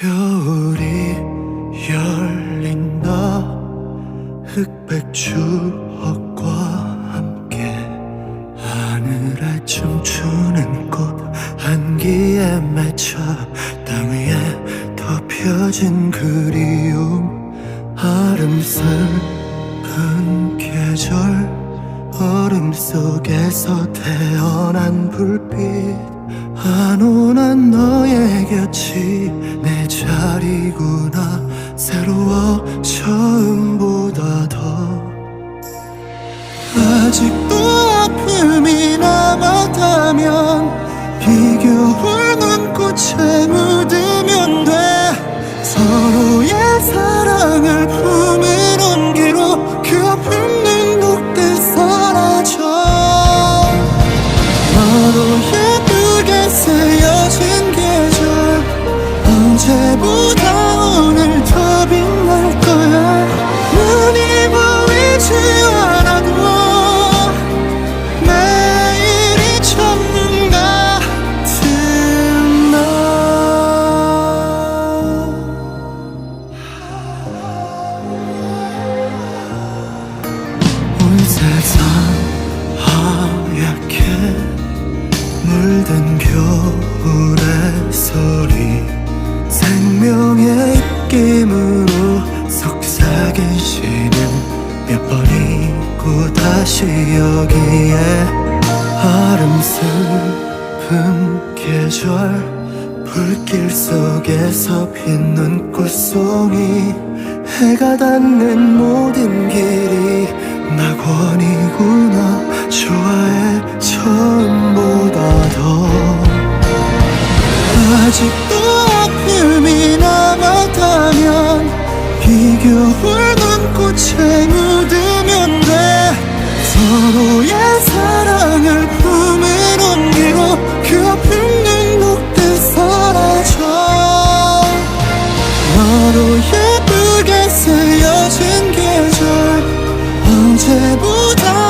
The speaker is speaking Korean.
겨울이 열린다 흑백 추억과 함께 하늘에 춤추는 꽃 한기에 맺혀 땅 위에 덮여진 그리움 아름스른 계절 얼음 속에서 태어난 불빛 한온한 너의 곁이 내 자리구나. 새로워 처음보다 더. 아직도 아픔이 남았다면 비겨울 눈꽃에 묻으 언제보다 오늘 더 빛날 거야. 눈이 보이지 않아도 매일이 첫눈 같은 날 번이고 다시 여기에 아름스분 계절 불길 속에서 핀 눈꽃송이 해가 닿는 모든 길이 낙원이구나 좋아해 처음보다 더. 아직도 아픔이 남았다면 비겨울 눈꽃에 却不到。